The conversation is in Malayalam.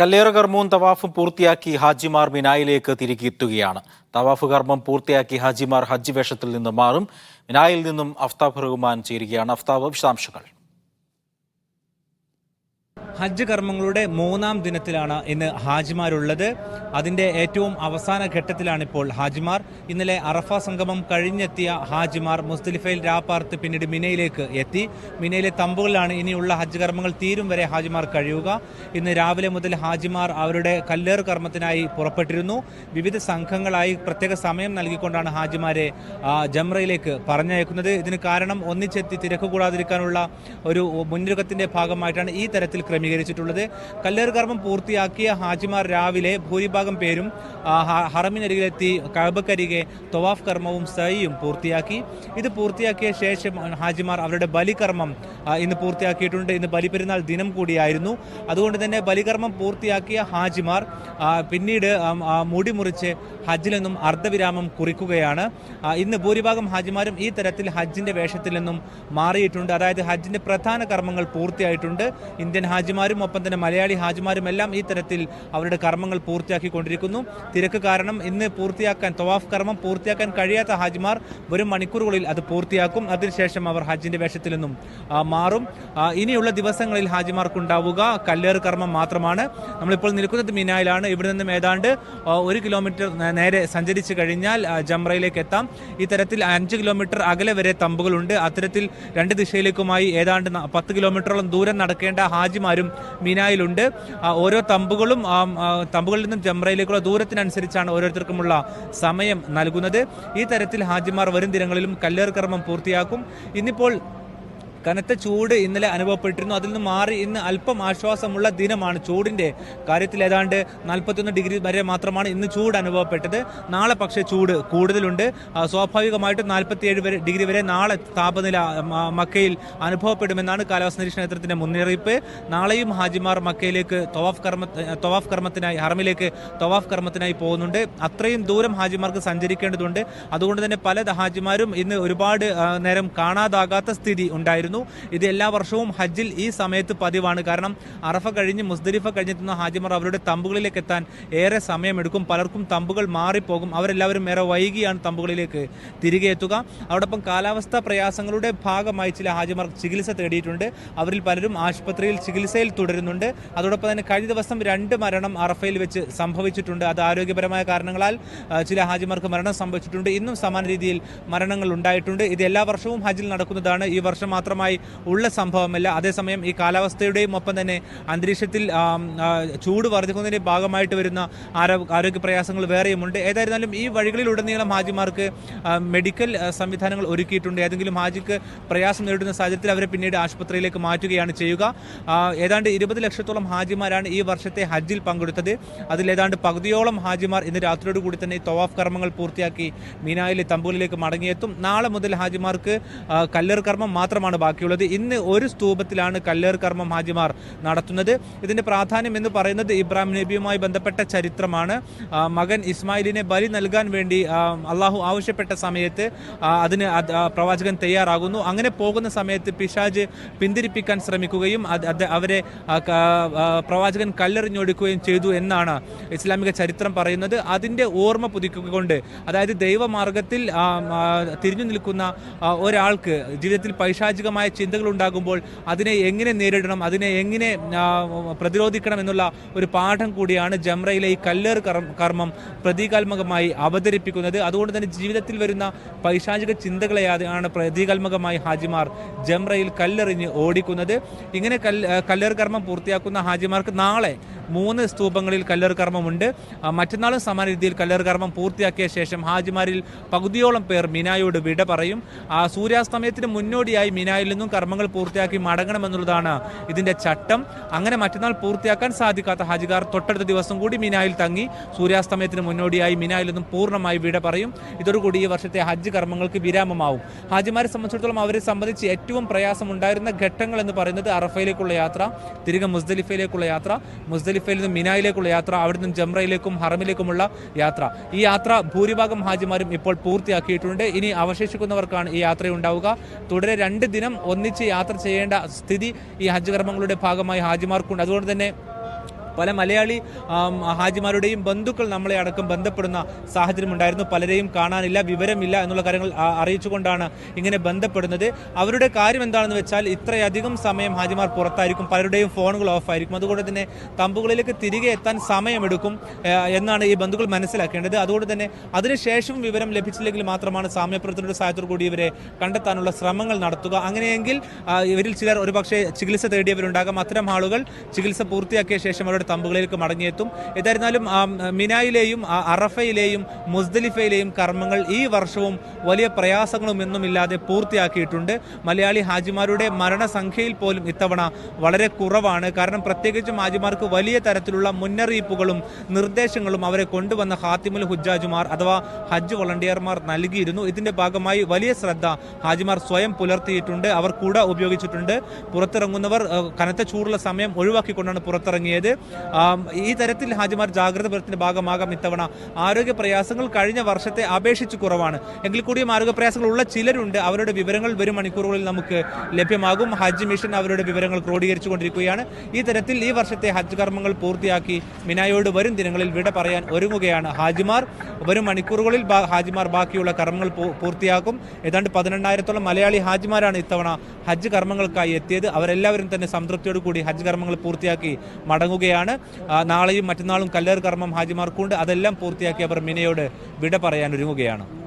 കല്ലേറ് കർമ്മവും തവാഫും പൂർത്തിയാക്കി ഹാജിമാർ മിനായിലേക്ക് തിരികെ എത്തുകയാണ്. തവാഫ് കർമ്മം പൂർത്തിയാക്കി ഹാജിമാർ ഹജ്ജ് വേഷത്തിൽ നിന്ന് മാറും. മിനായിൽ നിന്നും അഫ്താബ് റഹ്മാൻ ചേരുകയാണ്. അഫ്താബ് വിശദാംശങ്ങൾ. ഹജ്ജ് കർമ്മങ്ങളുടെ മൂന്നാം ദിനത്തിലാണ് ഇന്ന് ഹാജിമാരുള്ളത്. അതിന്റെ ഏറ്റവും അവസാന ഘട്ടത്തിലാണ് ഇപ്പോൾ ഹാജിമാർ. ഇന്നലെ അറഫ സംഗമം കഴിഞ്ഞെത്തിയ ഹാജിമാർ മുസ്തലിഫയിൽ രാപ്പാർത്ത് പിന്നീട് മിനയിലേക്ക് എത്തി. മിനയിലെ തമ്പുകളിലാണ് ഇനിയുള്ള ഹജ്ജ് കർമ്മങ്ങൾ തീരും വരെ ഹാജിമാർ കഴിയുക. ഇന്ന് രാവിലെ മുതൽ ഹാജിമാർ അവരുടെ കല്ലേർ കർമ്മത്തിനായി പുറപ്പെട്ടിരുന്നു. വിവിധ സംഘങ്ങളായി പ്രത്യേക സമയം നൽകിക്കൊണ്ടാണ് ഹാജിമാരെ ജംറയിലേക്ക് പറഞ്ഞയക്കുന്നത്. ഇതിന് കാരണം ഒന്നിച്ചെത്തി തിരക്ക് കൂടാതിരിക്കാനുള്ള ഒരു മുന്നൊരുക്കത്തിന്റെ ഭാഗമായിട്ടാണ് ഈ തരത്തിൽ ക്രമീകരിച്ചിട്ടുള്ളത്. കല്ലേറ് കർമ്മം പൂർത്തിയാക്കിയ ഹാജിമാർ രാവിലെ ഭൂരിഭാഗം പേരും ഹറമിനരികിലെത്തി കഴബക്കരികെ തൊവാഫ് കർമ്മവും സൈയും പൂർത്തിയാക്കി. ഇത് പൂർത്തിയാക്കിയ ശേഷം ഹാജിമാർ അവരുടെ ബലികർമ്മം ഇന്ന് പൂർത്തിയാക്കിയിട്ടുണ്ട്. ഇന്ന് ബലിപെരുന്നാൾ ദിനം കൂടിയായിരുന്നു. അതുകൊണ്ട് തന്നെ ബലികർമ്മം പൂർത്തിയാക്കിയ ഹാജിമാർ പിന്നീട് മുടി മുറിച്ച് ഹജ്ജിൽ നിന്നും അർദ്ധവിരാമം കുറിക്കുകയാണ്. ഇന്ന് ഭൂരിഭാഗം ഹാജിമാരും ഈ തരത്തിൽ ഹജ്ജിന്റെ വേഷത്തിൽ നിന്നും മാറിയിട്ടുണ്ട്. അതായത് ഹജ്ജിന്റെ പ്രധാന കർമ്മങ്ങൾ പൂർത്തിയായിട്ടുണ്ട്. ഇന്ത്യൻ ഹാജിമാരും ഒപ്പം തന്നെ മലയാളി ഹാജിമാരും എല്ലാം ഈ തരത്തിൽ അവരുടെ കർമ്മങ്ങൾ പൂർത്തിയാക്കിക്കൊണ്ടിരിക്കുന്നു. തിരക്ക് കാരണം ഇന്ന് പൂർത്തിയാക്കാൻ തവാഫ് കർമ്മം പൂർത്തിയാക്കാൻ കഴിയാത്ത ഹാജിമാർ വരും മണിക്കൂറുകളിൽ അത് പൂർത്തിയാക്കും. അതിനുശേഷം അവർ ഹജ്ജിന്റെ വേഷത്തിൽ നിന്നും മാറും. ഇനിയുള്ള ദിവസങ്ങളിൽ ഹാജിമാർക്കുണ്ടാവുക കല്ലേറ് കർമ്മം മാത്രമാണ്. നമ്മളിപ്പോൾ നിൽക്കുന്നത് മിനായിലാണ്. ഇവിടെ നിന്നും ഏതാണ്ട് ഒരു കിലോമീറ്റർ നേരെ സഞ്ചരിച്ചു കഴിഞ്ഞാൽ ജംറയിലേക്ക് എത്താം. ഇത്തരത്തിൽ തരത്തിൽ അഞ്ച് കിലോമീറ്റർ അകലെ വരെ തമ്പുകളുണ്ട്. അത്തരത്തിൽ രണ്ട് ദിശയിലേക്കുമായി ഏതാണ്ട് പത്ത് കിലോമീറ്ററോളം ദൂരം നടക്കേണ്ട ഹാജിമാരും മിനായിലുണ്ട്. ആ, ഓരോ തമ്പുകളും ആ, തമ്പുകളിൽ നിന്നും ജംറയിലേക്കുള്ള ദൂരത്തിനനുസരിച്ചാണ് ഓരോരുത്തർക്കുമുള്ള സമയം നൽകുന്നത്. ഈ തരത്തിൽ ഹാജിമാർ വരും ദിനങ്ങളിലും കല്ലേർ കർമ്മം പൂർത്തിയാക്കും. ഇന്നിപ്പോൾ കനത്ത ചൂട് ഇന്നലെ അനുഭവപ്പെട്ടിരുന്നു. അതിൽ നിന്ന് മാറി ഇന്ന് അല്പം ആശ്വാസമുള്ള ദിനമാണ് ചൂടിന്റെ. കാര്യത്തിൽ ഏതാണ്ട് നാൽപ്പത്തിയൊന്ന് ഡിഗ്രി വരെ മാത്രമാണ് ഇന്ന് ചൂട് അനുഭവപ്പെട്ടത്. നാളെ പക്ഷേ ചൂട് കൂടുതലുണ്ട്. സ്വാഭാവികമായിട്ട് നാൽപ്പത്തിയേഴ് വരെ ഡിഗ്രി വരെ നാളെ താപനില മക്കയിൽ അനുഭവപ്പെടുമെന്നാണ് കാലാവസ്ഥ നിരീക്ഷണ മുന്നറിയിപ്പ്. നാളെയും ഹാജിമാർ മക്കയിലേക്ക് തവാഫ് കർമ്മ തവാഫ് കർമ്മത്തിനായി ഹറമിലേക്ക് തവാഫ് കർമ്മത്തിനായി പോകുന്നുണ്ട്. അത്രയും ദൂരം ഹാജിമാർക്ക് സഞ്ചരിക്കേണ്ടതുണ്ട്. അതുകൊണ്ട് തന്നെ പല ഹാജിമാരും ഇന്ന് ഒരുപാട് നേരം കാണാതാകാത്ത സ്ഥിതി ഉണ്ടായിരുന്നു. ഇത് എല്ലാ വർഷവും ഹജ്ജിൽ ഈ സമയത്ത് പതിവാണ്. കാരണം അറഫ കഴിഞ്ഞ് മുസ്തരിഫ കഴിഞ്ഞെത്തുന്ന ഹാജിമാർ അവരുടെ തമ്പുകളിലേക്ക് എത്താൻ ഏറെ സമയമെടുക്കും. പലർക്കും തമ്പുകൾ മാറിപ്പോകും. അവരെല്ലാവരും ഏറെ വൈകിയാണ് തമ്പുകളിലേക്ക് തിരികെ എത്തുക. അതോടൊപ്പം കാലാവസ്ഥാ പ്രയാസങ്ങളുടെ ഭാഗമായി ചില ഹാജിമാർ ചികിത്സ തേടിയിട്ടുണ്ട്. അവരിൽ പലരും ആശുപത്രിയിൽ ചികിത്സയിൽ തുടരുന്നുണ്ട്. അതോടൊപ്പം തന്നെ കഴിഞ്ഞ ദിവസം രണ്ട് മരണം അറഫയിൽ വെച്ച് സംഭവിച്ചിട്ടുണ്ട്. അത് ആരോഗ്യപരമായ കാരണങ്ങളാൽ ചില ഹാജിമാർക്ക് മരണം സംഭവിച്ചിട്ടുണ്ട്. ഇന്നും സമാന രീതിയിൽ മരണങ്ങൾ ഉണ്ടായിട്ടുണ്ട്. ഇത് എല്ലാ വർഷവും ഹജ്ജിൽ നടക്കുന്നതാണ്. ഈ വർഷം മാത്രമായി ഉള്ള സംഭവമല്ല. അതേസമയം ഈ കാലാവസ്ഥയുടെയും ഒപ്പം തന്നെ അന്തരീക്ഷത്തിൽ ചൂട് വർദ്ധിക്കുന്നതിന്റെ ഭാഗമായിട്ട് വരുന്ന ആരോ- ആരോഗ്യ പ്രയാസങ്ങൾ വേറെയുമുണ്ട്. ഏതായിരുന്നാലും ഈ വഴികളിലുടനീളം ഹാജിമാർക്ക് മെഡിക്കൽ സംവിധാനങ്ങൾ ഒരുക്കിയിട്ടുണ്ട്. ഏതെങ്കിലും ഹാജിക്ക് പ്രയാസം നേരിടുന്ന സാഹചര്യത്തിൽ അവരെ പിന്നീട് ആശുപത്രിയിലേക്ക് മാറ്റുകയാണ് ചെയ്യുക. ഏതാണ്ട് ഇരുപത് ലക്ഷത്തോളം ഹാജിമാരാണ് ഈ വർഷത്തെ ഹജ്ജിൽ പങ്കെടുത്തത്. അതിൽ ഏതാണ്ട് പകുതിയോളം ഹാജിമാർ ഇന്ന് രാത്രിയോട് കൂടി തന്നെ തവാഫ് കർമ്മങ്ങൾ പൂർത്തിയാക്കി മീനായിലെ തമ്പൂലിലേക്ക് മടങ്ങിയെത്തും. നാളെ മുതൽ ഹാജിമാർക്ക് കല്ലേർ കർമ്മം മാത്രമാണ് ബാക്കിയുള്ളത് ഇന്ന് ഒരു സ്തൂപത്തിലാണ് കല്ലേർ കർമ്മം ഹാജിമാർ നടത്തുന്നത്. ഇതിന്റെ പ്രാധാന്യം എന്ന് പറയുന്നത് ഇബ്രാഹിം നബിയുമായി ബന്ധപ്പെട്ട ചരിത്രമാണ്. മകൻ ഇസ്മായിലിനെ ബലി നൽകാൻ വേണ്ടി അള്ളാഹു ആവശ്യപ്പെട്ട സമയത്ത് അതിന് പ്രവാചകൻ തയ്യാറാകുന്നു. അങ്ങനെ പോകുന്ന സമയത്ത് പിശാജ് പിന്തിരിപ്പിക്കാൻ ശ്രമിക്കുകയും അവരെ പ്രവാചകൻ കല്ലെറിഞ്ഞൊടുക്കുകയും ചെയ്തു എന്നാണ് ഇസ്ലാമിക ചരിത്രം പറയുന്നത്. അതിന്റെ ഓർമ്മ പുതുക്കിക്കൊണ്ട് അതായത് ദൈവമാർഗത്തിൽ തിരിഞ്ഞു നിൽക്കുന്ന ഒരാൾക്ക് ജീവിതത്തിൽ പൈശാചികമായ ചിന്തകൾ ഉണ്ടാകുമ്പോൾ അതിനെ എങ്ങനെ നേരിടണം അതിനെ എങ്ങനെ പ്രതിരോധിക്കണം എന്നുള്ള ഒരു പാഠം കൂടിയാണ് ജംറയിലെ ഈ കല്ലേർ കർമ്മം പ്രതീകാത്മകമായി അവതരിപ്പിക്കുന്നത്. അതുകൊണ്ട് തന്നെ ജീവിതത്തിൽ വരുന്ന പൈശാചിക ചിന്തകളെയാണ് പ്രതീകാത്മകമായി ഹാജിമാർ ജംറയിൽ കല്ലെറിഞ്ഞ് ഓടിക്കുന്നത്. ഇങ്ങനെ കല്ല് കല്ലേർ കർമ്മം പൂർത്തിയാക്കുന്ന ഹാജിമാർക്ക് നാളെ മൂന്ന് സ്തൂപങ്ങളിൽ കല്ലേറ് കർമ്മമുണ്ട് മറ്റന്നാളും സമാന രീതിയിൽ കല്ലേറ് കർമ്മം പൂർത്തിയാക്കിയ ശേഷം ഹാജിമാരിൽ പകുതിയോളം പേർ മിനായോട് വിട പറയും. ആ സൂര്യാസ്തമയത്തിന് മുന്നോടിയായി മിനായിൽ നിന്നും കർമ്മങ്ങൾ പൂർത്തിയാക്കി മടങ്ങണമെന്നുള്ളതാണ് ഇതിന്റെ ചട്ടം. അങ്ങനെ മറ്റന്നാൾ പൂർത്തിയാക്കാൻ സാധിക്കാത്ത ഹാജികാർ തൊട്ടടുത്ത ദിവസം കൂടി മിനായിൽ തങ്ങി സൂര്യാസ്തമയത്തിന് മുന്നോടിയായി മിനായിൽ നിന്നും പൂർണമായി വിട പറയും. ഇതോടുകൂടി ഈ വർഷത്തെ ഹജ്ജ് കർമ്മങ്ങൾക്ക് വിരാമമാവും. ഹാജിമാരെ സംബന്ധിച്ചിടത്തോളം അവരെ സംബന്ധിച്ച് ഏറ്റവും പ്രയാസമുണ്ടായിരുന്ന ഘട്ടങ്ങൾ എന്ന് പറയുന്നത് അറഫയിലേക്കുള്ള യാത്ര തിരികെ മുസ്ദലിഫയിലേക്കുള്ള യാത്ര മുസ്ദലിഫയിൽ നിന്നും മിനായിലേക്കുള്ള യാത്ര അവിടെ നിന്നും ജംറയിലേക്കും ഹറമിലേക്കുമുള്ള യാത്ര. ഈ യാത്ര ഭൂരിഭാഗം ഹാജിമാരും ഇപ്പോൾ പൂർത്തിയാക്കിയിട്ടുണ്ട്. ഇനി അവശേഷിക്കുന്നവർക്കാണ് ഈ യാത്രയുണ്ടാവുക. തുടരെ രണ്ട് ദിനം ഒന്നിച്ച് യാത്ര ചെയ്യേണ്ട സ്ഥിതി ഈ ഹജ്ജ് കർമ്മങ്ങളുടെ ഭാഗമായി ഹാജിമാർക്കുണ്ട്. അതുകൊണ്ട് തന്നെ പല മലയാളി ഹാജിമാരുടെയും ബന്ധുക്കൾ നമ്മളെ അടക്കം ബന്ധപ്പെടുന്ന സാഹചര്യം ഉണ്ടായിരുന്നു പലരെയും കാണാനില്ല വിവരമില്ല എന്നുള്ള കാര്യങ്ങൾ അറിയിച്ചുകൊണ്ടാണ് ഇങ്ങനെ ബന്ധപ്പെടുന്നത്. അവരുടെ കാര്യം എന്താണെന്ന് വെച്ചാൽ ഇത്രയധികം സമയം ഹാജിമാർ പുറത്തായിരിക്കും പലരുടെയും ഫോണുകൾ ഓഫായിരിക്കും. അതുകൊണ്ട് തന്നെ തമ്പുകളിലേക്ക് തിരികെ എത്താൻ സമയമെടുക്കും എന്നാണ് ഈ ബന്ധുക്കൾ മനസ്സിലാക്കേണ്ടത്. അതുകൊണ്ട് തന്നെ അതിനുശേഷം വിവരം ലഭിച്ചില്ലെങ്കിൽ മാത്രമാണ് സാമ്യപ്രവർത്തനയുടെ സഹായത്തോടു കൂടി ഇവരെ കണ്ടെത്താനുള്ള ശ്രമങ്ങൾ നടത്തുക. അങ്ങനെയെങ്കിൽ ഇവരിൽ ചിലർ ഒരുപക്ഷെ ചികിത്സ തേടിയവരുണ്ടാകാം. അത്തരം ആളുകൾ ചികിത്സ പൂർത്തിയാക്കിയ ശേഷം അവരുടെ തമ്പുകളിലേക്ക് മടങ്ങിയെത്തും. ഏതായിരുന്നാലും മിനായിലെയും അറഫയിലെയും മുസ്ദലിഫയിലെയും കർമ്മങ്ങൾ ഈ വർഷവും വലിയ പ്രയാസങ്ങളും ഒന്നുമില്ലാതെ പൂർത്തിയാക്കിയിട്ടുണ്ട്. മലയാളി ഹാജിമാരുടെ മരണസംഖ്യയിൽ പോലും ഇത്തവണ വളരെ കുറവാണ്. കാരണം പ്രത്യേകിച്ചും ഹാജിമാർക്ക് വലിയ തരത്തിലുള്ള മുന്നറിയിപ്പുകളും നിർദ്ദേശങ്ങളും അവരെ കൊണ്ടുവന്ന ഹാത്തിമുൽ ഹുജാജുമാർ അഥവാ ഹജ്ജ് വളണ്ടിയർമാർ നൽകിയിരുന്നു. ഇതിന്റെ ഭാഗമായി വലിയ ശ്രദ്ധ ഹാജിമാർ സ്വയം പുലർത്തിയിട്ടുണ്ട്. അവർ കൂടെ ഉപയോഗിച്ചിട്ടുണ്ട്. പുറത്തിറങ്ങുന്നവർ കനത്ത ചൂടുള്ള സമയം ഒഴിവാക്കിക്കൊണ്ടാണ് പുറത്തിറങ്ങിയത്. ഈ തരത്തിൽ ഹാജിമാർ ജാഗ്രത പുലർത്തിന്റെ ഭാഗമാകാം ഇത്തവണ. ആരോഗ്യ പ്രയാസങ്ങൾ കഴിഞ്ഞ വർഷത്തെ അപേക്ഷിച്ച് കുറവാണ്. എങ്കിൽ കൂടിയും ആരോഗ്യ പ്രയാസങ്ങൾ ഉള്ള ചിലരുണ്ട്. അവരുടെ വിവരങ്ങൾ വരും മണിക്കൂറുകളിൽ നമുക്ക് ലഭ്യമാകും. ഹജ്ജ് മിഷൻ അവരുടെ വിവരങ്ങൾ ക്രോഡീകരിച്ചു കൊണ്ടിരിക്കുകയാണ്. ഈ തരത്തിൽ ഈ വർഷത്തെ ഹജ്ജ് കർമ്മങ്ങൾ പൂർത്തിയാക്കി മിനായോട് വരും ദിനങ്ങളിൽ വിട പറയാൻ ഒരുങ്ങുകയാണ് ഹാജിമാർ. വരും മണിക്കൂറുകളിൽ ഹാജിമാർ ബാക്കിയുള്ള കർമ്മങ്ങൾ പൂർത്തിയാക്കും. ഏതാണ്ട് പതിനെണ്ണായിരത്തോളം മലയാളി ഹാജിമാരാണ് ഇത്തവണ ഹജ്ജ് കർമ്മങ്ങൾക്കായി എത്തിയത്. അവരെല്ലാവരും തന്നെ സംതൃപ്തിയോടുകൂടി ഹജ്ജ് കർമ്മങ്ങൾ പൂർത്തിയാക്കി മടങ്ങുകയാണ്. ആ, നാളെയും മറ്റന്നാളും കല്ലേർ കർമ്മം ഹാജിമാർക്കുണ്ട്. അതെല്ലാം പൂർത്തിയാക്കി അവർ മിനയോട് വിട പറയാൻ ഒരുങ്ങുകയാണ്.